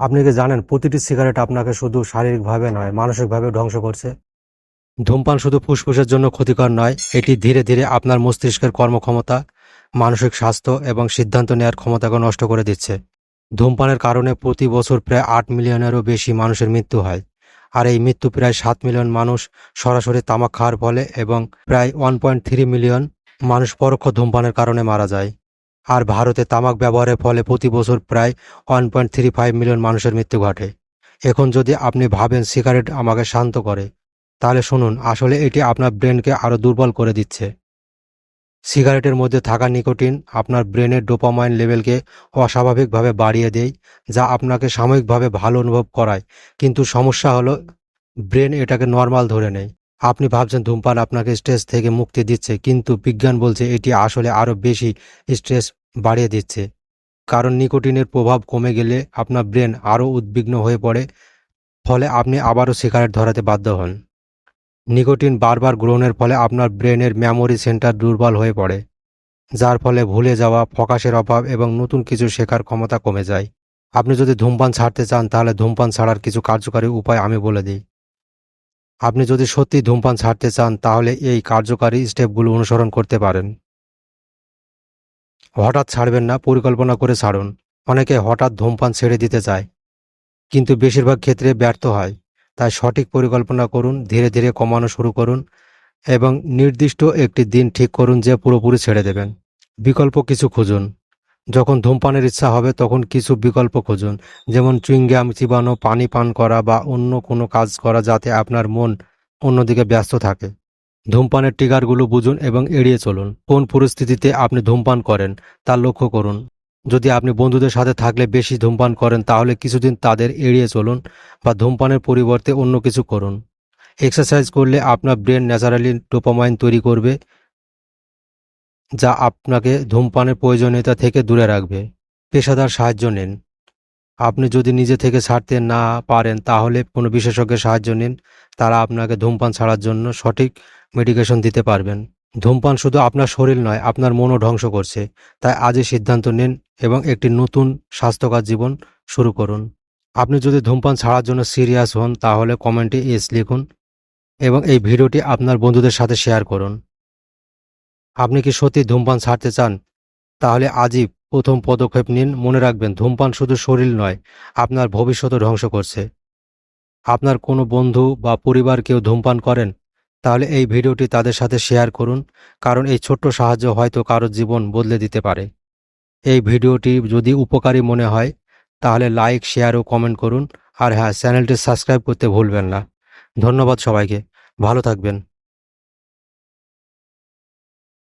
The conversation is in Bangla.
আপনি কি জানেন, প্রতিটি সিগারেট আপনাকে শুধু শারীরিকভাবে নয় মানসিকভাবে ধ্বংস করছে? ধূমপান শুধু ফুসফুসের জন্য ক্ষতিকর নয়, এটি ধীরে ধীরে আপনার মস্তিষ্কের কর্মক্ষমতা, মানসিক স্বাস্থ্য এবং সিদ্ধান্ত নেওয়ার ক্ষমতাকে নষ্ট করে দিচ্ছে। ধূমপানের কারণে প্রতি বছর প্রায় আট মিলিয়নেরও বেশি মানুষের মৃত্যু হয়, আর এই মৃত্যু প্রায় সাত মিলিয়ন মানুষ সরাসরি তামাক খাওয়ার ফলে এবং প্রায় ওয়ান পয়েন্ট থ্রি মিলিয়ন মানুষ পরোক্ষ ধূমপানের কারণে মারা যায়। আর ভারতে তামাক ব্যবহারের ফলে প্রতি বছর প্রায় one point three five million মানুষের মৃত্যু ঘটে। এখন যদি আপনি ভাবেন সিগারেট আমাকে শান্ত করে, তাহলে শুনুন, আসলে এটি আপনার ব্রেনকে আরও দুর্বল করে দিচ্ছে। সিগারেটের মধ্যে থাকা নিকোটিন আপনার ব্রেনের ডোপামাইন লেভেলকে অস্বাভাবিকভাবে বাড়িয়ে দেয়, যা আপনাকে সাময়িকভাবে ভালো অনুভব করায়। কিন্তু সমস্যা হলো, ব্রেন এটাকে নর্মাল ধরে নেয়। আপনি ভাবছেন ধূমপান আপনাকে স্ট্রেস থেকে মুক্তি দিচ্ছে, কিন্তু বিজ্ঞান বলছে এটি আসলে আরও বেশি স্ট্রেস বাড়িয়ে দিচ্ছে। কারণ নিকোটিনের প্রভাব কমে গেলে আপনার ব্রেন আরও উদ্বিগ্ন হয়ে পড়ে, ফলে আপনি আবারও সিগারেট ধরাতে বাধ্য হন। নিকোটিন বারবার গ্রহণের ফলে আপনার ব্রেনের মেমোরি সেন্টার দুর্বল হয়ে পড়ে, যার ফলে ভুলে যাওয়া, ফোকাসের অভাব এবং নতুন কিছু শেখার ক্ষমতা কমে যায়। আপনি যদি ধূমপান ছাড়তে চান, তাহলে ধূমপান ছাড়ার কিছু কার্যকারী উপায় আমি বলে দিই। আপনি যদি সত্যি ধূমপান ছাড়তে চান, তাহলে এই কার্যকারী স্টেপগুলো অনুসরণ করতে পারেন। হঠাৎ ছাড়বেন না, পরিকল্পনা করে ছাড়ুন। অনেকে হঠাৎ ধূমপান ছেড়ে দিতে চায়, কিন্তু বেশিরভাগ ক্ষেত্রে ব্যর্থ হয়। তাই সঠিক পরিকল্পনা করুন, ধীরে ধীরে কমানো শুরু করুন এবং নির্দিষ্ট একটি দিন ঠিক করুন যে পুরোপুরি ছেড়ে দেবেন। বিকল্প কিছু খুঁজুন। যখন ধূমপানের ইচ্ছা হবে, তখন কিছু বিকল্প খুঁজুন। যেমন চুইংগাম, চিবানো, পানি পান করা বা অন্য কোনো কাজ করা যাতে আপনার মন অন্যদিকে ব্যস্ত থাকে। ধূমপানের ট্রিগারগুলো বুঝুন এবং এড়িয়ে চলুন। কোন পরিস্থিতিতে আপনি ধূমপান করেন, তা লক্ষ্য করুন। যদি আপনি বন্ধুদের সাথে থাকলে বেশি ধূমপান করেন, তাহলে কিছুদিন তাদের এড়িয়ে চলুন বা ধূমপানের পরিবর্তে অন্য কিছু করুন। এক্সারসাইজ করলে আপনার ব্রেন ন্যাচারালি ডোপামাইন তৈরি করবে। যা আপনাকে ধূমপানের প্রয়োজনীয়তা থেকে দূরে রাখবে। পেশাদার সাহায্য নিন। আপনি যদি নিজে থেকে ছাড়তে না পারেন, তাহলে কোনো বিশেষজ্ঞের সাহায্য নিন। তারা আপনাকে ধূমপান ছাড়ার জন্য সঠিক মেডিকেশন দিতে পারবেন। ধূমপান শুধু আপনার শরীর নয়, আপনার মনও ধ্বংস করছে। তাই আজই সিদ্ধান্ত নিন এবং একটি নতুন স্বাস্থ্যকর জীবন শুরু করুন। আপনি যদি ধূমপান ছাড়ার জন্য সিরিয়াস হন, তাহলে কমেন্টে এস লিখুন এবং এই ভিডিওটি আপনার বন্ধুদের সাথে শেয়ার করুন। আপনি কি সত্যি ধূমপান ছাড়তে চান? তাহলে আজই প্রথম পদক্ষেপ নিন, মনে রাখবেন ধূমপান শুধু শরীর নয়, আপনার ভবিষ্যৎও ধ্বংস করছে। আপনার কোনো বন্ধু বা পরিবার কেউ ধূমপান করেন? তাহলে এই ভিডিওটি তাদের সাথে শেয়ার করুন, কারণ এই ছোট্ট সাহায্য হয়তো কারোর জীবন বদলে দিতে পারে। এই ভিডিওটি যদি উপকারী মনে হয়, তাহলে লাইক, শেয়ার ও কমেন্ট করুন, আর হ্যাঁ চ্যানেলটি সাবস্ক্রাইব করতে ভুলবেন না। ধন্যবাদ সবাইকে, ভালো থাকবেন।